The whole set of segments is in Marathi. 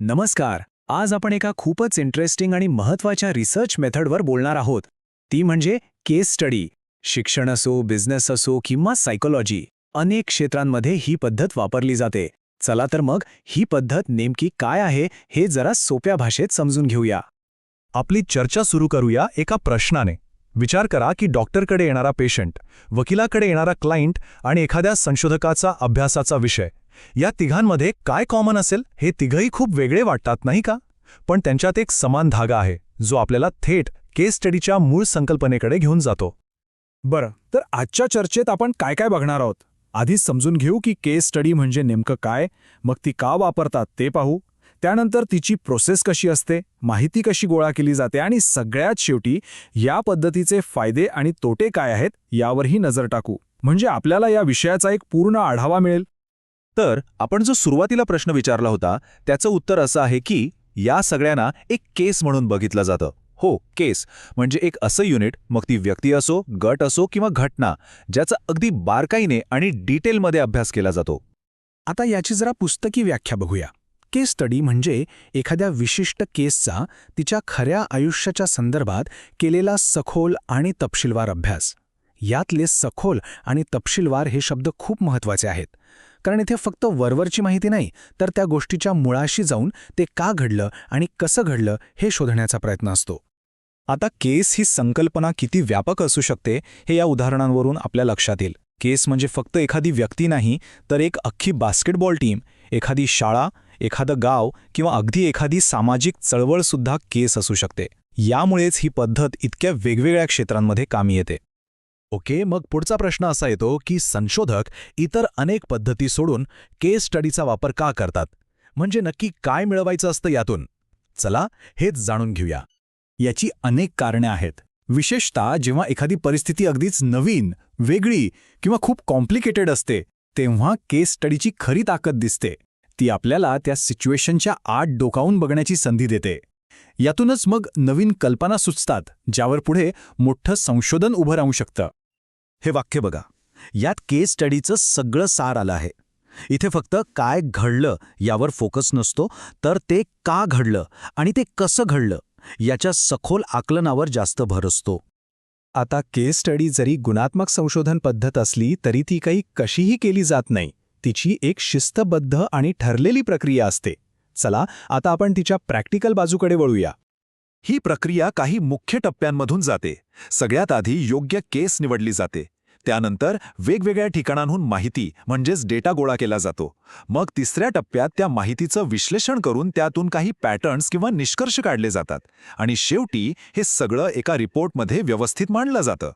नमस्कार. आज आपण एका खूपच इंटरेस्टिंग आणि महत्त्वाच्या रिसर्च मेथडवर बोलणार आहोत. ती म्हणजे केस स्टडी शिक्षण असो बिझनेस असो किंवा सायकोलॉजी अनेक क्षेत्रांमध्ये ही पद्धत वापरली जाते. चला तर मग ही पद्धत नेमकी काय आहे हे जरा सोप्या भाषेत समजून घेऊया. आपली चर्चा सुरू करूया एका प्रश्नाने. विचार करा की डॉक्टरकडे येणारा पेशंट वकिलाकडे येणारा क्लायंट आणि एखाद्या संशोधकाचा अभ्यासाचा विषय. या तिघांमध्ये काय कॉमन असेल हे तिघही खूप वेगळे वाटतात नाही का? पण त्यांच्यात एक समान धागा आहे जो आपल्याला थेट केस स्टडीच्या मूळ संकल्पनेकडे घेऊन जातो. बरं तर आजच्या चर्चेत आपण काय काय बघणार आहोत? आधीच समजून घेऊ की केस स्टडी म्हणजे नेमकं काय मग ती का वापरतात ते पाहू. त्यानंतर तिची प्रोसेस कशी असते माहिती कशी गोळा केली जाते आणि सगळ्यात शेवटी या पद्धतीचे फायदे आणि तोटे काय आहेत यावरही नजर टाकू. म्हणजे आपल्याला या विषयाचा एक पूर्ण आढावा मिळेल. तर आपण जो सुरुवातीला प्रश्न विचारला होता त्याचं उत्तर असं आहे की या सगळ्यांना एक केस म्हणून बघितलं जातं. हो केस. म्हणजे एक असं युनिट मग ती व्यक्ती असो गट असो किंवा घटना ज्याचा अगदी बारकाईने आणि डिटेलमध्ये अभ्यास केला जातो. आता याची जरा पुस्तकी व्याख्या बघूया. केस स्टडी म्हणजे एखाद्या विशिष्ट केसचा तिच्या खऱ्या आयुष्याच्या संदर्भात केलेला सखोल आणि तपशीलवार अभ्यास. यातले सखोल आणि तपशीलवार हे शब्द खूप महत्त्वाचे आहेत. कारण इथे फक्त वरवरची माहिती नाही तर त्या गोष्टीच्या मुळाशी जाऊन ते का घडलं आणि कसं घडलं हे शोधण्याचा प्रयत्न असतो. आता केस ही संकल्पना किती व्यापक असू शकते हे या उदाहरणांवरून आपल्या लक्षात येईल. केस म्हणजे फक्त एखादी व्यक्ती नाही तर एक अख्खी बास्केटबॉल टीम एखादी शाळा एखादं गाव किंवा अगदी एखादी सामाजिक चळवळसुद्धा केस असू शकते. यामुळेच ही पद्धत इतक्या वेगवेगळ्या क्षेत्रांमध्ये कामी येते. ओके मग पुढचा प्रश्न असा येतो की संशोधक इतर अनेक पद्धती सोडून केस स्टडीचा वापर का करतात? म्हणजे नक्की काय मिळवायचं असतं यातून? चला हेच जाणून घेऊया. याची अनेक कारणे आहेत. विशेषतः जेव्हा एखादी परिस्थिती अगदीच नवीन वेगळी किंवा खूप कॉम्प्लिकेटेड असते तेव्हा केस स्टडीची खरी ताकद दिसते. ती आपल्याला त्या सिच्युएशनच्या आत डोकावून बघण्याची संधी देते. यातूनच मग नवीन कल्पना सुचतात ज्यावर पुढे मोठं संशोधन उभं राहू शकतं. हे वाक्य बघा. यात केस स्टडीचं सगळं सार आलं आहे. इथे फक्त काय घडलं यावर फोकस नसतो तर ते का घडलं आणि ते कसं घडलं याच्या सखोल आकलनावर जास्त भर असतो. आता केस स्टडी जरी गुणात्मक संशोधन पद्धत असली तरी ती काही कशीही केली जात नाही. तिची एक शिस्तबद्ध आणि ठरलेली प्रक्रिया असते. चला आता आपण तिच्या प्रॅक्टिकल बाजूकडे वळूया. ही प्रक्रिया काही मुख्य टप्प्यांमधून जाते. सगळ्यात आधी योग्य केस निवडली जाते. त्यानंतर वेगवेगळ्या ठिकाणांहून माहिती म्हणजेच डेटा गोळा केला जातो. मग तिसऱ्या टप्प्यात त्या माहितीचं विश्लेषण करून त्यातून काही पॅटर्न्स किंवा निष्कर्ष काढले जातात. आणि शेवटी हे सगळं एका रिपोर्टमध्ये व्यवस्थित मांडलं जातं.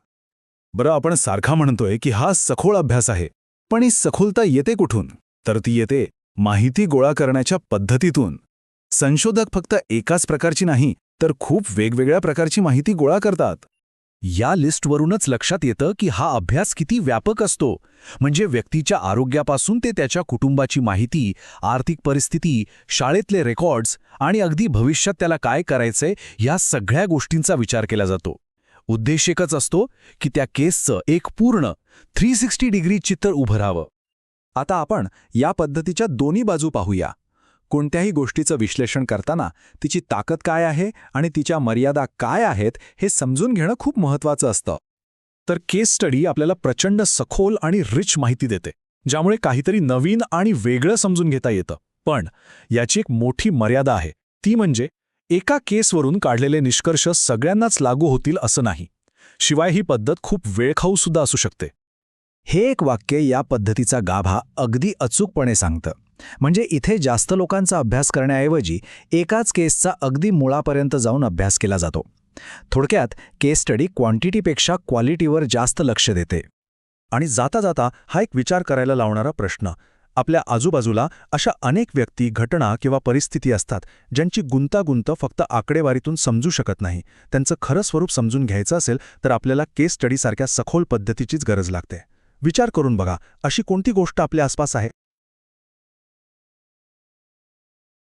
बरं आपण सारखा म्हणतोय की हा सखोळ अभ्यास आहे. पण ही सखोलता येते कुठून? तर ती येते माहिती गोळा करण्याच्या पद्धतीतून. संशोधक फक्त एकाच प्रकारची नाही तर खूप वेगवेगळ्या प्रकारची माहिती गोळा करतात. या लिस्टवरूनच लक्षात येतं की हा अभ्यास किती व्यापक असतो. म्हणजे व्यक्तीच्या आरोग्यापासून ते त्याच्या कुटुंबाची माहिती आर्थिक परिस्थिती शाळेतले रेकॉर्ड्स आणि अगदी भविष्यात त्याला काय करायचंय या सगळ्या गोष्टींचा विचार केला जातो. उद्देश एकच असतो की त्या केसचं एक पूर्ण थ्री सिक्स्टी डिग्री चित्र उभं राहावं. आता आपण या पद्धतीच्या दोन्ही बाजू पाहूया. कोणत्याही गोष्टीचं विश्लेषण करताना तिची ताकद काय आहे आणि तिच्या मर्यादा काय आहेत हे समजून घेणं खूप महत्वाचं असतं. तर केस स्टडी आपल्याला प्रचंड सखोल आणि रिच माहिती देते ज्यामुळे काहीतरी नवीन आणि वेगळं समजून घेता येतं. पण याची एक मोठी मर्यादा आहे ती म्हणजे एका केसवरून काढलेले निष्कर्ष सगळ्यांनाच लागू होतील असं नाही. शिवाय ही पद्धत खूप वेळखाऊ सुद्धा असू शकते. हे एक वाक्य या पद्धतीचा गाभा अगदी अचूकपणे सांगतं. म्हणजे इथे जास्त लोकांचा अभ्यास करण्याऐवजी एकाच केसचा अगदी मुळापर्यंत जाऊन अभ्यास केला जातो. थोडक्यात केस स्टडी क्वांटिटीपेक्षा क्वालिटीवर जास्त लक्ष देते. आणि जाता जाता हा एक विचार करायला लावणारा प्रश्न. आपल्या आजूबाजूला अशा अनेक व्यक्ती घटना किंवा परिस्थिती असतात ज्यांची गुंतागुंत फक्त आकडेवारीतून समजू शकत नाही. त्यांचं खरं स्वरूप समजून घ्यायचं असेल तर आपल्याला केस स्टडीसारख्या सखोल पद्धतीचीच गरज लागते. विचार करून बघा अशी कोणती गोष्ट आपल्या आसपास आहे?